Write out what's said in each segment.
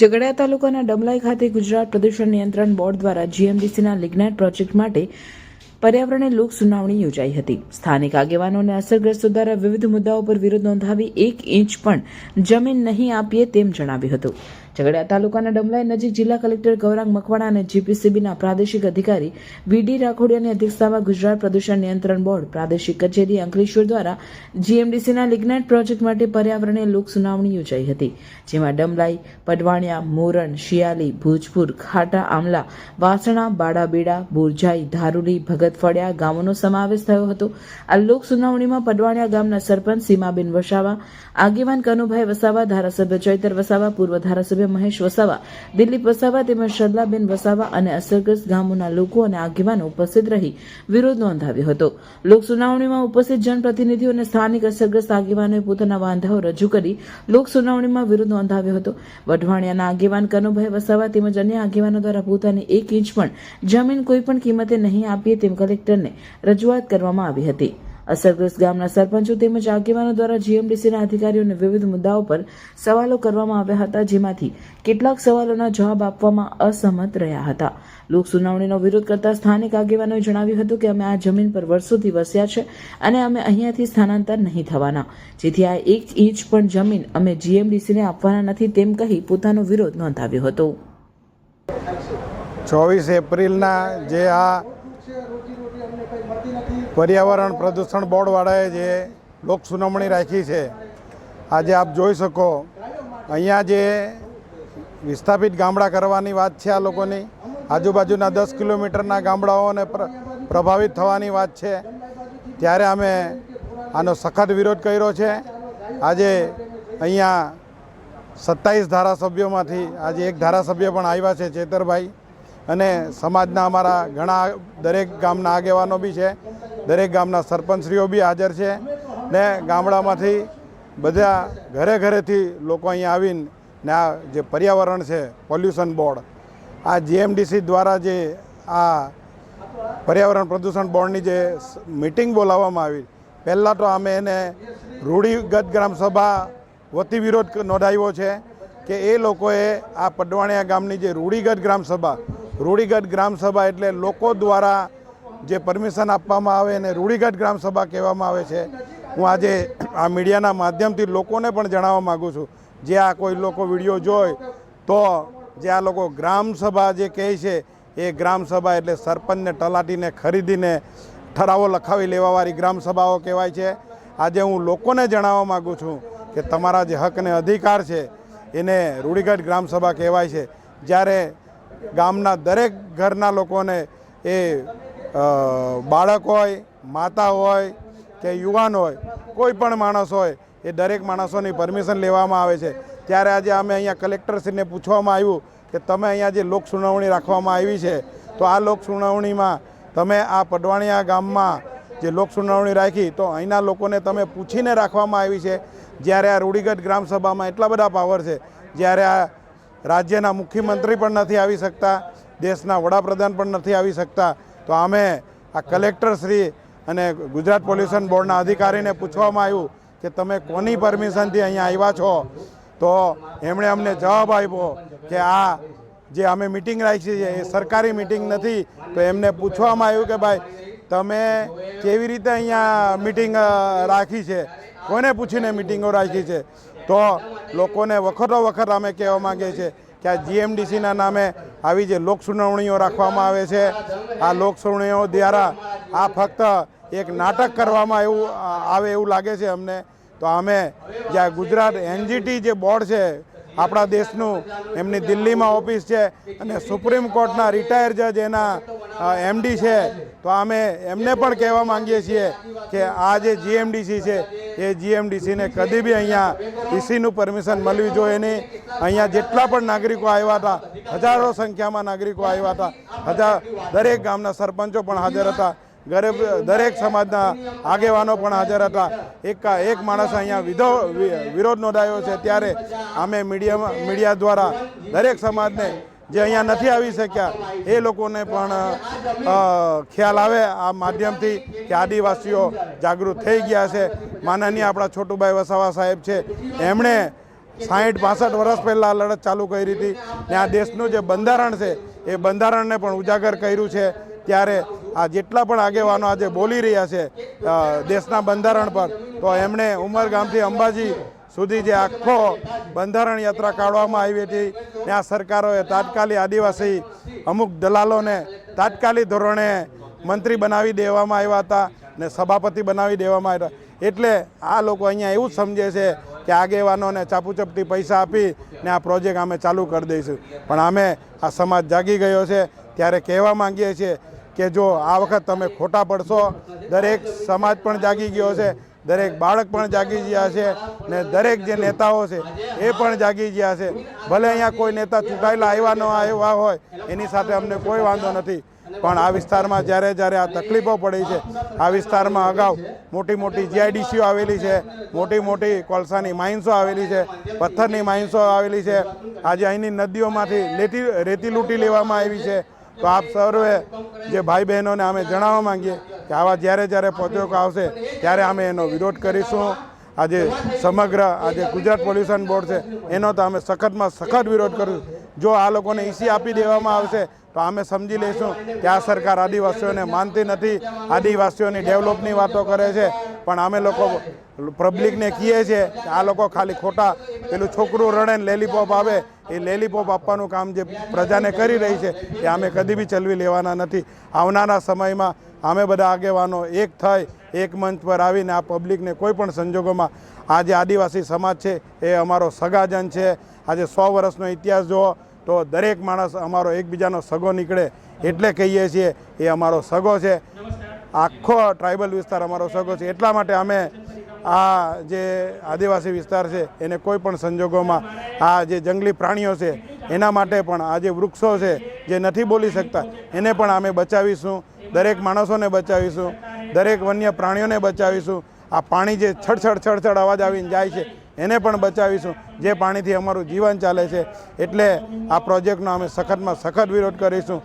ઝઘડિયા તાલુકાના ડમલાઈ ખાતે ગુજરાત પ્રદૂષણ નિયંત્રણ બોર્ડ દ્વારા જીએમડીસીના લિગ્નાઇટ પ્રોજેક્ટ માટે પર્યાવરણીય લોક સુનાવણી યોજાઈ હતી. સ્થાનિક આગેવાનોને અસરગ્રસ્તો દ્વારા વિવિધ મુદ્દાઓ પર વિરોધ નોંધાવી એક ઇંચ પણ જમીન નહીં આપીએ તેમ જણાવ્યું હતું. ઝઘડિયા તાલુકાના ડમલાઈ નજીક જિલ્લા કલેક્ટર ગૌરાંગ મકવાણા અને જીપીસીબીના પ્રાદેશિક અધિકારી વીડી રાખોડિયાની અધ્યક્ષતામાં ગુજરાત પ્રદૂષણ નિયંત્રણ બોર્ડ, પ્રાદેશિક કચેરી અંકલેશ્વર દ્વારા જીએમડીસીના લિગ્નાઇટ પ્રોજેક્ટ માટે પર્યાવરણીય લોક સુનાવણી યોજાઈ હતી, જેમાં ડમલાઈ પડવાણિયા મોરણ શિયાલી ભૂજપુર, ખાટા, આમલા, વાસણા, બાડાબેડા, બોરજાઈ, ધારુલી, ભગતફળિયા ગામોનો સમાવેશ થયો હતો. આ લોક સુનાવણીમાં પડવાણિયા ગામના સરપંચ સીમાબેન વસાવા, આગેવાન કનુભાઈ વસાવા, ધારાસભ્ય ચૈતર વસાવા, પૂર્વ ધારાસભ્ય મહેશ વસાવા, દિલીપ વસાવા તેમજ શરલાબેન વસાવા અને અસરગ્રસ્ત ગામોના લોકો અને આગેવાનો ઉપસ્થિત રહી વિરોધ નોંધાવ્યો હતો. લોક સુનાવણીમાં ઉપસ્થિત જનપ્રતિનિધિઓ અને સ્થાનિક અસરગ્રસ્ત આગેવાનોએ પોતાના વાંધાઓ રજૂ કરી લોક સુનાવણીમાં વિરોધ નોંધાવ્યો હતો. વઢવાણિયાના આગેવાન કનુભાઈ વસાવા તેમજ અન્ય આગેવાનો દ્વારા પોતાની એક ઇંચ પણ જમીન કોઈપણ કિંમતે નહીં આપીએ તેમ કલેક્ટરને રજૂઆત કરવામાં આવી હતી. અસરગ્રસ્ત ગામના સરપંચો તેમજ આગેવાનો દ્વારા જીએમડીસીના અધિકારીઓને વિવિધ મુદ્દાઓ પર સવાલો કરવામાં આવ્યા હતા, જેમાંથી કેટલાક સવાલોના જવાબ આપવામાં અસહમત રહ્યા હતા. લોક સુનાવણીનો વિરોધ કરતા સ્થાનિક આગેવાનોએ જણાવ્યું હતું કે, અમે આ જમીન પર વર્ષોથી વસ્યા છે અને અમે અહીંયાથી સ્થાનાંતર નહીં થવાના. જેથી આ એક ઇંચ પણ જમીન અમે જીએમડીસીને આપવાના નથી તેમ કહી પોતાનો વિરોધ નોંધાવ્યો હતો. ચોવીસ એપ્રિલના જે આ પર્યાવરણ પ્રદૂષણ બોર્ડવાળાએ જે લોક સુનાવણી રાખી છે, આજે આપ જોઈ શકો. અહીંયા જે વિસ્થાપિત ગામડા કરવાની વાત છે આ લોકોની, આજુબાજુના દસ કિલોમીટરના ગામડાઓને પ્રભાવિત થવાની વાત છે. ત્યારે અમે આનો સખત વિરોધ કર્યો છે. આજે અહીંયા સત્તાવીસ ધારાસભ્યોમાંથી, આજે એક ધારાસભ્ય પણ આવ્યા છે, ચેતરભાઈ. અને સમાજના અમારા ઘણા દરેક ગામના આગેવાનો બી છે. દરેક ગામના સરપંચશ્રીઓ બી હાજર છે ને ગામડામાંથી બધા ઘરે ઘરેથી લોકો અહીંયા આવીને ને આ જે પર્યાવરણ છે પોલ્યુશન બોર્ડ આ જીએમડીસી દ્વારા જે આ પર્યાવરણ પ્રદૂષણ બોર્ડની જે મિટિંગ બોલાવવામાં આવી, પહેલાં તો અમે એને રૂઢિગત ગ્રામસભા વતી વિરોધ નોંધાવ્યો છે કે એ લોકોએ આ પડવાણિયા ગામની જે રૂઢિગત ગ્રામસભા રૂઢિગત ગ્રામસભા એટલે લોકો દ્વારા જે પરમિશન આપવામાં આવે એને રૂઢિગત ગ્રામસભા કહેવામાં આવે છે. હું આજે આ મીડિયાના માધ્યમથી લોકોને પણ જણાવવા માગું છું. જે આ કોઈ લોકો વીડિયો જોઈ તો જે આ લોકો ગ્રામસભા જે કહે છે, એ ગ્રામસભા એટલે સરપંચને તલાટીને ખરીદીને ઠરાવો લખાવી લેવાવાળી ગ્રામસભાઓ કહેવાય છે. આજે હું લોકોને જણાવવા માગું છું કે તમારા જે હક અને અધિકાર છે, એને રૂઢિગત ગ્રામસભા કહેવાય છે. જ્યારે ગામના દરેક ઘરના લોકોને એ બાળક હોય, માતા હોય કે યુવાન હોય, કોઈ પણ માણસ હોય, એ દરેક માણસોની પરમિશન લેવામાં આવે છે. ત્યારે આજે અમે અહીંયા કલેક્ટરશ્રીને પૂછવામાં આવ્યું કે તમે અહીંયા જે લોક સુનાવણી રાખવામાં આવી છે, તો આ લોક સુનાવણીમાં તમે આ પડવાણિયા ગામમાં જે લોક સુનાવણી રાખી, તો અહીંના લોકોને તમે પૂછીને રાખવામાં આવી છે. જ્યારે આ રૂડીગઢ ગ્રામસભામાં એટલા બધા પાવર છે, જ્યારે આ રાજ્યના મુખ્યમંત્રી પણ નથી આવી શકતા, દેશના વડાપ્રધાન પણ નથી આવી શકતા તો અમે આ કલેક્ટરશ્રી અને ગુજરાત પોલ્યુશન બોર્ડના અધિકારીને પૂછવામાં આવ્યું કે તમે કોની પરમિશનથી અહીંયા આવ્યા છો? તો એમણે અમને જવાબ આપ્યો કે આ જે અમે મિટિંગ રાખી છે એ સરકારી મિટિંગ નથી. તો એમને પૂછવામાં આવ્યું કે ભાઈ, તમે કેવી રીતે અહીંયા મિટિંગ રાખી છે? કોને પૂછીને મિટિંગો રાખી છે? તો લોકોને વખતો વખત અમે કહેવા માંગીએ છીએ કે આ જીએમડીસીના નામે આવી જે લોક સુનાવણીઓ રાખવામાં આવે છે, આ લોક સુનાવણીઓ દ્વારા આ ફક્ત એક નાટક કરવામાં એવું આવે એવું લાગે છે અમને. તો અમે જ્યાં ગુજરાત એનજીટી જે બોર્ડ છે આપણા દેશનું, એમની દિલ્હીમાં ઓફિસ છે અને સુપ્રીમ કોર્ટના રિટાયર જજ એના એમડી છે. તો અમે એમને પણ કહેવા માંગીએ છીએ કે આ જે જીએમડીસી છે, એ જીએમડીસીને કદી બી અહીંયા ઈસીનું પરમિશન મળવી જોઈએ નહીં. અહીંયા જેટલા પણ નાગરિકો આવ્યા હતા, હજારો સંખ્યામાં નાગરિકો આવ્યા હતા હજાર દરેક ગામના સરપંચો પણ હાજર હતા. ગરીબ દરેક સમાજના આગેવાનો પણ હાજર હતા. એક એક માણસ અહીંયા વિધો વિરોધ નોંધાયો છે. ત્યારે અમે મીડિયામાં મીડિયા દ્વારા દરેક સમાજને જે અહીંયા નથી આવી શક્યા, એ લોકોને પણ ખ્યાલ આવે. આ માધ્યમથી કે આદિવાસીઓ જાગૃત થઈ ગયા છે. માનનીય આપણા છોટુભાઈ વસાવા સાહેબ છે. એમણે સાહીઠ, પાસઠ વર્ષ પહેલાં લડત ચાલુ કરી હતી. ને આ દેશનું જે બંધારણ છે, એ બંધારણને પણ ઉજાગર કર્યું છે. ત્યારે આ જેટલા પણ આગેવાનો આજે બોલી રહ્યા છે દેશના બંધારણ પર, તો એમણે ઉમરગામથી અંબાજી સુધી જે આખો બંધારણ યાત્રા કાઢવામાં આવી હતી, ત્યાં સરકારોએ તાત્કાલિક આદિવાસી અમુક દલાલોને તાત્કાલિક ધોરણે મંત્રી બનાવી દેવામાં આવ્યા હતા ને સભાપતિ બનાવી દેવામાં આવ્યા હતા. એટલે આ લોકો અહીંયા એવું સમજે છે કે આગેવાનોને ચાપુચપટી પૈસા આપી ને આ પ્રોજેક્ટ અમે ચાલુ કરી દઈશું. પણ અમે આ સમાજ જાગી ગયો છે, ત્યારે કહેવા માંગીએ છીએ કે જો આ વખત તમે ખોટા પડશો, દરેક સમાજ પણ જાગી ગયો છે દરેક બાળક પણ જાગી ગયા છે ને દરેક જે નેતાઓ છે એ પણ જાગી ગયા છે. ભલે અહીંયા કોઈ નેતા ચૂંટાયેલા આવ્યા ન આવ્યા હોય, એની સાથે અમને કોઈ વાંધો નથી. પણ આ વિસ્તારમાં જ્યારે જ્યારે આ તકલીફો પડી છે, આ વિસ્તારમાં અગાઉ મોટી મોટી જીઆઈડીસીઓ આવેલી છે, મોટી મોટી કોલસાની માઇન્સો આવેલી છે, પથ્થરની માઇન્સો આવેલી છે. આજે અહીંની નદીઓમાંથી લેતી રેતી લૂંટી લેવામાં આવી છે. તો આપ સર્વે જે ભાઈ બહેનોને અમે જણાવવા માંગીએ કે આવા જ્યારે જ્યારે પ્રોજેક્ટ આવશે ત્યારે અમે એનો વિરોધ કરીશું. આજે સમગ્ર આજે ગુજરાત પોલ્યુશન બોર્ડ છે, એનો તો અમે સખતમાં સખત વિરોધ કરીશું જો આ લોકોને ઈસી આપી દેવામાં આવશે, તો અમે સમજી લઈશું કે આ સરકાર આદિવાસીઓને માનતી નથી. આદિવાસીઓની ડેવલપની વાતો કરે છે. પણ અમે લોકો પબ્લિકને કહીએ છીએ કે આ લોકો ખાલી ખોટા પેલું છોકરું રડે ને લેલીપોપ આવે, એ લેલીપોપ આપવાનું કામ જે પ્રજાને કરી રહી છે, એ અમે કદી બી ચલવી લેવાના નથી. આવનારા સમયમાં અમે બધા આગેવાનો એક થઈ એક મંચ પર આવીને આ પબ્લિકને કોઈ પણ સંજોગોમાં, આ જે આદિવાસી સમાજ છે, એ અમારો સગાજન છે. આજે સો વર્ષનો ઇતિહાસ જુઓ, તો દરેક માણસ અમારો એકબીજાનો સગો નીકળે, એટલે કહીએ છીએ એ અમારો સગો છે. આખો ટ્રાઇબલ વિસ્તાર અમારો સગો છે. એટલા માટે અમે આ જે આદિવાસી વિસ્તાર છે, એને કોઈ પણ સંજોગોમાં આ જે જંગલી પ્રાણીઓ છે, એના માટે પણ આ જે વૃક્ષો છે, જે નથી બોલી શકતા, એને પણ અમે બચાવીશું. દરેક માણસોને બચાવીશું. દરેક વન્ય પ્રાણીઓને બચાવીશું. આ પાણી જે છડછડ છડછડ અવાજ આવીને જાય છે એને પણ બચાવીશું. જે પાણીથી અમારું જીવન ચાલે છે, એટલે આ પ્રોજેક્ટનો અમે સખતમાં સખત વિરોધ કરીશું.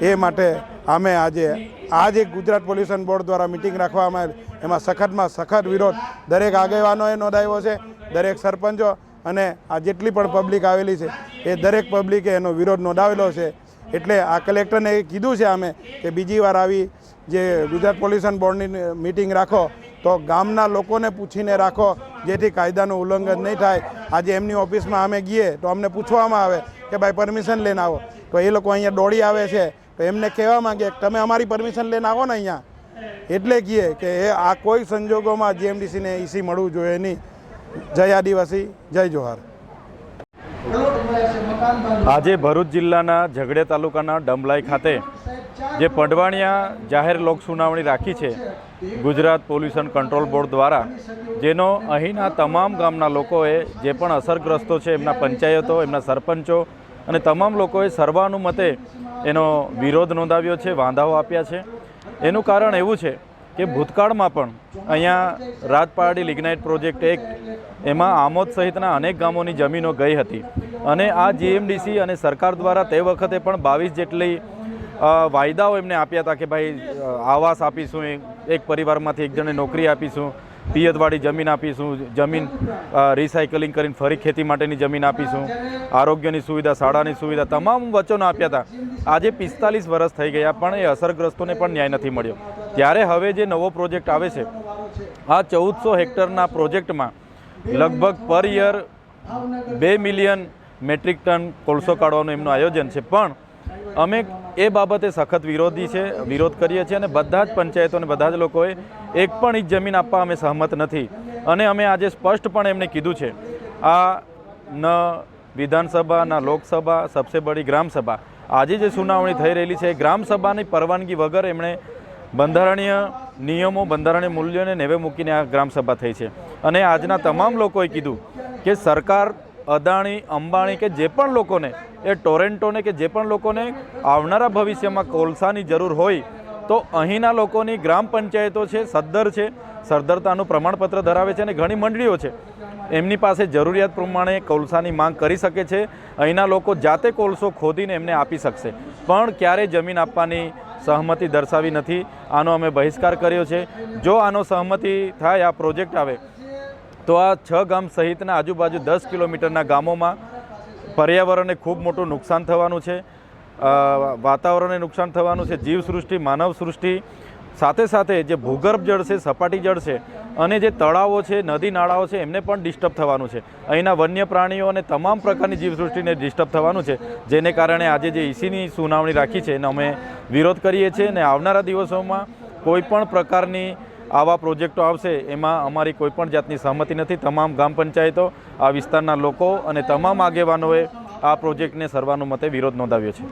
એ માટે અમે આજે આ જે ગુજરાત પોલ્યુશન બોર્ડ દ્વારા મિટિંગ રાખવામાં આવી એમાં સખતમાં સખત વિરોધ. દરેક આગેવાનોએ નોંધાવ્યો છે, દરેક સરપંચો અને આ જેટલી પણ પબ્લિક આવેલી છે, એ દરેક પબ્લિકે એનો વિરોધ નોંધાવેલો છે. એટલે આ કલેક્ટરને કીધું છે અમે કે બીજી વાર આવી જે ગુજરાત પોલ્યુશન બોર્ડની મિટિંગ રાખો તો ગામના લોકોને પૂછીને રાખો, જેથી કાયદાનું ઉલ્લંઘન નહીં થાય. આજે એમની ઓફિસમાં અમે ગઈએ તો અમને પૂછવામાં આવે કે ભાઈ પરમિશન લઈને આવો. તો એ લોકો અહીંયા દોડી આવે છે. તો એમને કહેવા માંગે તમે અમારી પરમિશન લઈને આવો ને અહીંયા. એટલે કહીએ કે એ આ કોઈ સંજોગોમાં જીએમડીસીને ઈસી મળવું જોઈએ નહીં. જય આદિવાસી, જય જોહાર. આજે ભરૂચ જિલ્લાના ઝઘડે તાલુકાના ડંબલાઈ ખાતે જે પડવાણિયા જાહેર લોક સુનાવણી રાખી છે, ગુજરાત પોલ્યુશન કંટ્રોલ બોર્ડ દ્વારા, જેનો અહીંના તમામ ગામના લોકોએ જે પણ અસરગ્રસ્તો છે, એમના પંચાયતો, એમના સરપંચો અને તમામ લોકોએ સર્વાનુમતે એનો વિરોધ નોંધાવ્યો છે, વાંધાઓ આપ્યા છે. એનું કારણ એવું છે કે ભૂતકાળમાં પણ અહીંયા રાજપારડી લિગ્નાઇટ પ્રોજેક્ટ એક્ટ એમાં આમોદ સહિતના અનેક ગામોની જમીનો ગઈ હતી. અને આ જીએમડીસી અને સરકાર દ્વારા તે વખતે પણ બાવીસ જેટલી વાયદાઓ એમને આપ્યા હતા કે ભાઈ આવાસ આપીશું એક- પરિવારમાંથી એક જણને નોકરી આપીશું પિયતવાળી જમીન આપીશું, જમીન રિસાયકલિંગ કરીને ફરી ખેતી માટેની જમીન આપીશું, આરોગ્યની સુવિધા, શાળાની સુવિધા, તમામ વચનો આપ્યા હતા. આજે પિસ્તાલીસ વર્ષ થઈ ગયા, પણ એ અસરગ્રસ્તોને પણ ન્યાય નથી મળ્યો. ત્યારે હવે જે નવો પ્રોજેક્ટ આવે છે, આ ચૌદસો હેક્ટરના પ્રોજેક્ટમાં લગભગ પર યર બે મિલિયન મેટ્રિક ટન કોલસો કાઢવાનું એમનું આયોજન છે. પણ અમે એ બાબતે સખત વિરોધી છે, વિરોધ કરીએ છીએ અને બધા જ પંચાયતો અને બધા જ લોકોએ એક પણ ઈજ જમીન આપવા અમે સહમત નથી. અને અમે આજે સ્પષ્ટપણે એમને કીધું છે, આ ન વિધાનસભા, ના લોકસભા, સબસે બડી ગ્રામસભા. આજે જે સુનાવણી થઈ રહેલી છે ગ્રામસભાની પરવાનગી વગર એમણે બંધારણીય નિયમો, બંધારણીય મૂલ્યોને નેવે મૂકીને આ ગ્રામસભા થઈ છે. અને આજના તમામ લોકોએ કીધું કે સરકાર અદાણી, અંબાણી કે જે પણ લોકોને, એ ટોરેન્ટોને કે જે પણ લોકોને આવનારા ભવિષ્યમાં કોલસાની જરૂર હોય, તો અહીંના લોકોની ગ્રામ પંચાયતો છે સદ્દર છે, સરદરતાનું પ્રમાણપત્ર ધરાવે છે અને ઘણી મંડળીઓ છે. એમની પાસે જરૂરિયાત પ્રમાણે કોલસાની માંગ કરી શકે છે, અહીંના લોકો જાતે કોલસો ખોદીને એમને આપી શકશે. પણ ક્યારે જમીન આપવાની સહમતિ દર્શાવી નથી, આનો અમે બહિષ્કાર કર્યો છે. જો આનો સહમતિ થાય, આ પ્રોજેક્ટ આવે તો આ છ ગામ સહિતના આજુબાજુ દસ કિલોમીટરના ગામોમાં પર્યાવરણને ખૂબ મોટું નુકસાન થવાનું છે. વાતાવરણને નુકસાન થવાનું છે, જીવસૃષ્ટિ માનવ સૃષ્ટિ સાથે સાથે જે ભૂગર્ભ જળ છે, સપાટી જળ છે અને જે તળાવો છે, નદી નાળાઓ છે, એમને પણ ડિસ્ટર્બ થવાનું છે. અહીંના વન્ય પ્રાણીઓ અને તમામ પ્રકારની જીવસૃષ્ટિને ડિસ્ટર્બ થવાનું છે, જેને કારણે આજે જે ઈસીની સુનાવણી રાખી છે, એને અમે વિરોધ કરીએ છીએ અને આવનારા દિવસોમાં કોઈ પણ પ્રકારની આવા પ્રોજેક્ટો આવશે, એમાં અમારી કોઈપણ જાતની સહમતિ નથી. તમામ ગ્રામ પંચાયતો, આ વિસ્તારના લોકો અને તમામ આગેવાનોએ આ પ્રોજેક્ટને સર્વાનુમતે વિરોધ નોંધાવ્યો છે.